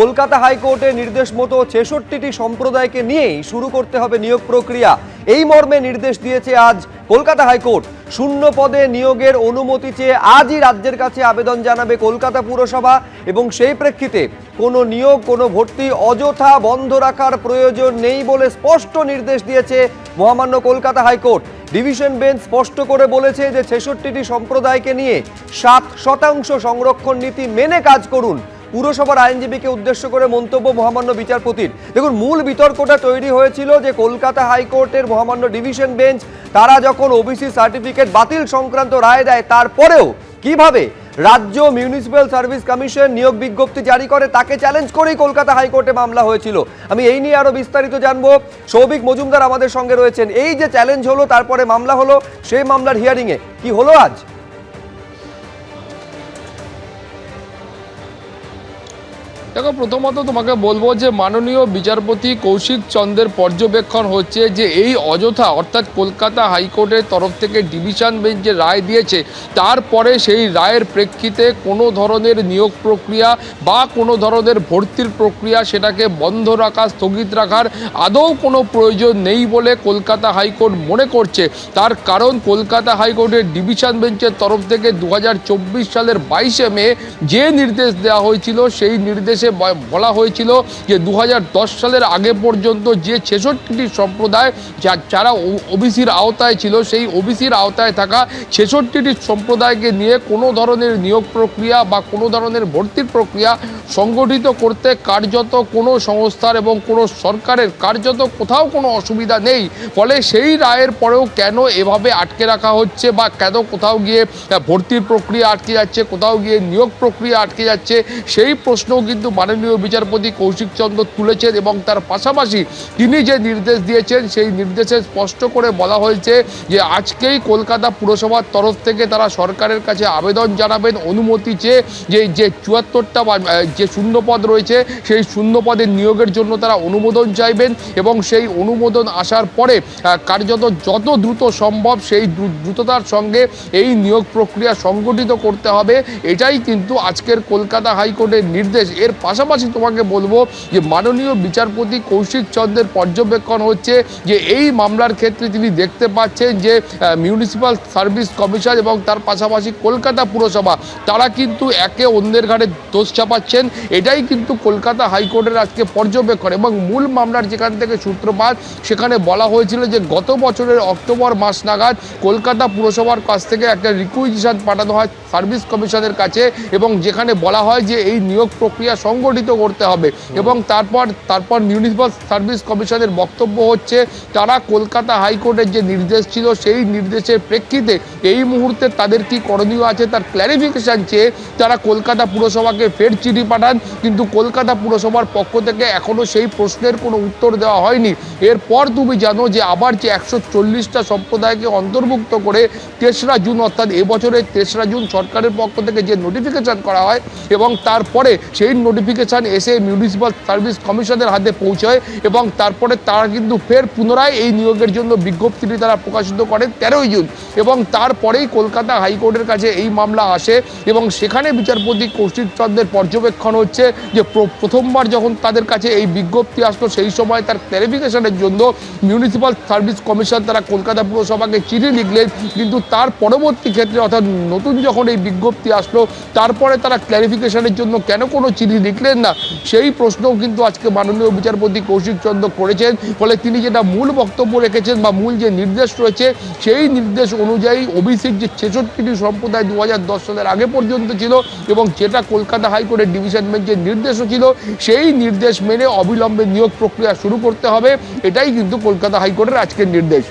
কলকাতা হাইকোর্টের নির্দেশ মতো ছেষট্টিটি সম্প্রদায়কে নিয়েই শুরু করতে হবে নিয়োগ প্রক্রিয়া। এই মর্মে নির্দেশ দিয়েছে আজ কলকাতা হাইকোর্ট। শূন্য পদে নিয়োগের অনুমতি চেয়ে আজই রাজ্যের কাছে আবেদন জানাবে কলকাতা পুরসভা এবং সেই প্রেক্ষিতে কোনো নিয়োগ, কোনো ভর্তি অযথা বন্ধ রাখার প্রয়োজন নেই বলে স্পষ্ট নির্দেশ দিয়েছে মহামান্য কলকাতা হাইকোর্ট। ডিভিশন বেঞ্চ স্পষ্ট করে বলেছে যে ছেষট্টিটি সম্প্রদায়কে নিয়ে সাত শতাংশ সংরক্ষণ নীতি মেনে কাজ করুন। পুরসভার আইনজীবীকে উদ্দেশ্য করে মন্তব্য মহামান্য বিচারপতির। দেখুন, মূল বিতর্কটা তৈরি হয়েছিল যে কলকাতা হাইকোর্টের মহামান্য ডিভিশন বেঞ্চ, তারা যখন ওবিসি সার্টিফিকেট বাতিল সংক্রান্ত রায় দেয়, তারপরেও কীভাবে রাজ্য মিউনিসিপ্যাল সার্ভিস কমিশন নিয়োগ বিজ্ঞপ্তি জারি করে, তাকে চ্যালেঞ্জ করেই কলকাতা হাইকোর্টে মামলা হয়েছিল। আমি এই নিয়ে আরও বিস্তারিত জানব। সৌভিক মজুমদার আমাদের সঙ্গে রয়েছেন। এই যে চ্যালেঞ্জ হলো, তারপরে মামলা হলো, সেই মামলার হিয়ারিংয়ে কি হলো আজ? দেখো, প্রথমত তোমাকে বলব যে মাননীয় বিচারপতি কৌশিক চন্দ্রের পর্যবেক্ষণ হচ্ছে যে এই অযথা, অর্থাৎ কলকাতা হাইকোর্টের তরফ থেকে ডিভিশন বেঞ্চ যে রায় দিয়েছে, তারপরে সেই রায়ের প্রেক্ষিতে কোনো ধরনের নিয়োগ প্রক্রিয়া বা কোনো ধরনের ভর্তির প্রক্রিয়া সেটাকে বন্ধ রাখা, স্থগিত রাখার আদৌ কোনো প্রয়োজন নেই বলে কলকাতা হাইকোর্ট মনে করছে। তার কারণ, কলকাতা হাইকোর্টের ডিভিশন বেঞ্চের তরফ থেকে দু হাজার চব্বিশ সালের বাইশে মে যে নির্দেশ দেওয়া হয়েছিল, সেই নির্দেশে ব- বলা হয়েছিল যে দু হাজার দশ সালের আগে পর্যন্ত যে ছেষট্টিটি সম্প্রদায় যা- যারা ওবিসির আওতায় ছিল, সেই ওবিসির আওতায় থাকা ছেষট্টিটি সম্প্রদায়কে নিয়ে কোনো ধরনের নিয়োগ প্রক্রিয়া বা কোনো ধরনের ভর্তির প্রক্রিয়া সংগঠিত করতে কার্যত কোনো সংস্থার এবং কোনো সরকারের কার্যত কোথাও কোনো অসুবিধা নেই। ফলে সেই রায়ের পরেও কেন এভাবে আটকে রাখা হচ্ছে বা কেন কোথাও গিয়ে ভর্তির প্রক্রিয়া আটকে যাচ্ছে, কোথাও গিয়ে নিয়োগ প্রক্রিয়া আটকে যাচ্ছে, সেই প্রশ্নও কিন্তু মাননীয় বিচারপতি কৌশিক চন্দ্র তুলেছেন এবং তার পাশাপাশি তিনি যে নির্দেশ দিয়েছেন, সেই নির্দেশে স্পষ্ট করে বলা হয়েছে যে আজকেই কলকাতা পুরসভার তরফ থেকে তারা সরকারের কাছে আবেদন জানাবেন। অনুমতি চেয়ে যে যে চুয়াত্তরটা যে শূন্যপদ রয়েছে, সেই শূন্যপদের নিয়োগের জন্য তারা অনুমোদন চাইবেন এবং সেই অনুমোদন আসার পরে কার্যত যত দ্রুত সম্ভব সেই দ্রু- দ্রুততার সঙ্গে এই নিয়োগ প্রক্রিয়া সংগঠিত করতে হবে। এটাই কিন্তু আজকের কলকাতা হাইকোর্টের নির্দেশ। এর পাশাপাশি তোমাকে বলব যে মাননীয় বিচারপতি কৌশিক চন্দ্রের পর্যবেক্ষণ হচ্ছে যে এই মামলার ক্ষেত্রে তিনি দেখতে পাচ্ছেন যে মিউনিসিপ্যাল সার্ভিস কমিশন এবং তার পাশাপাশি কলকাতা পুরসভা, তারা কিন্তু একে অন্যের ঘাড়ে দোষ চাপাচ্ছেন। এটাই কিন্তু কলকাতা হাইকোর্টের আজকে পর্যবেক্ষণ এবং মূল মামলার যেখান থেকে সূত্রপাত, সেখানে বলা হয়েছিল যে গত বছরের অক্টোবর মাস নাগাদ কলকাতা পুরসভার কাছ থেকে একটা রিকুইজিশন পাঠানো হয়। সার্ভিস কমিশনের কাছে এবং যেখানে বলা হয় যে এই নিয়োগ প্রক্রিয়া সংগঠিত করতে হবে। এবং তারপর তারপর মিউনিসিপাল সার্ভিস কমিশনের বক্তব্য হচ্ছে তারা কলকাতা হাইকোর্টের যে নির্দেশ ছিল সেই নির্দেশের প্রেক্ষিতে এই মুহূর্তে তাদের কি করণীয় আছে তার ক্ল্যারিফিকেশন চেয়ে তারা কলকাতা পুরসভাকে ফের চিঠি পাঠান। কিন্তু কলকাতা পুরসভার পক্ষ থেকে এখনও সেই প্রশ্নের কোনো উত্তর দেওয়া হয়নি। এরপর তুমি জানো যে আবার যে একশো চল্লিশটা সম্প্রদায়কে অন্তর্ভুক্ত করে তেসরা জুন অর্থাৎ এবছরের তেসরা জুন সরকারের পক্ষ থেকে যে নোটিফিকেশন করা হয় এবং তারপরে সেই নোটিফিকেশন এসে মিউনিসিপ্যাল সার্ভিস কমিশনের হাতে পৌঁছয় এবং তারপরে তারা কিন্তু ফের পুনরায় এই নিয়োগের জন্য বিজ্ঞপ্তিটি তারা প্রকাশিত করে তেরোই জুন এবং তারপরেই কলকাতা হাইকোর্টের কাছে এই মামলা আসে এবং সেখানে বিচারপতি কৌশিক চন্দ্রের পর্যবেক্ষণ হচ্ছে যে প্রথমবার যখন তাদের কাছে এই বিজ্ঞপ্তি আসলো সেই সময় তার ক্ল্যারিফিকেশনের জন্য মিউনিসিপ্যাল সার্ভিস কমিশন তারা কলকাতা পুরসভাকে চিঠি লিখলেন। কিন্তু তার পরবর্তী ক্ষেত্রে অর্থাৎ নতুন যখন এই বিজ্ঞপ্তি আসলো। তারপরে তারা ক্ল্যারিফিকেশনের জন্য কেন কোনো চিঠি লিখলেন না? সেই প্রশ্নও কিন্তু আজকে মাননীয় বিচারপতি কৌশিক চন্দ্র করেছেন। ফলে তিনি যেটা মূল বক্তব্য রেখেছেন বা মূল যে নির্দেশ রয়েছে, সেই নির্দেশ অনুযায়ী ওবিসির যে ছেষট্টিটি সম্প্রদায় দু হাজার দশ সালের আগে পর্যন্ত ছিল এবং যেটা কলকাতা হাইকোর্টের ডিভিশন বেঞ্চের নির্দেশও ছিল, সেই নির্দেশ মেনে অবিলম্বে নিয়োগ প্রক্রিয়া শুরু করতে হবে। এটাই কিন্তু কলকাতা হাইকোর্টের আজকের নির্দেশ।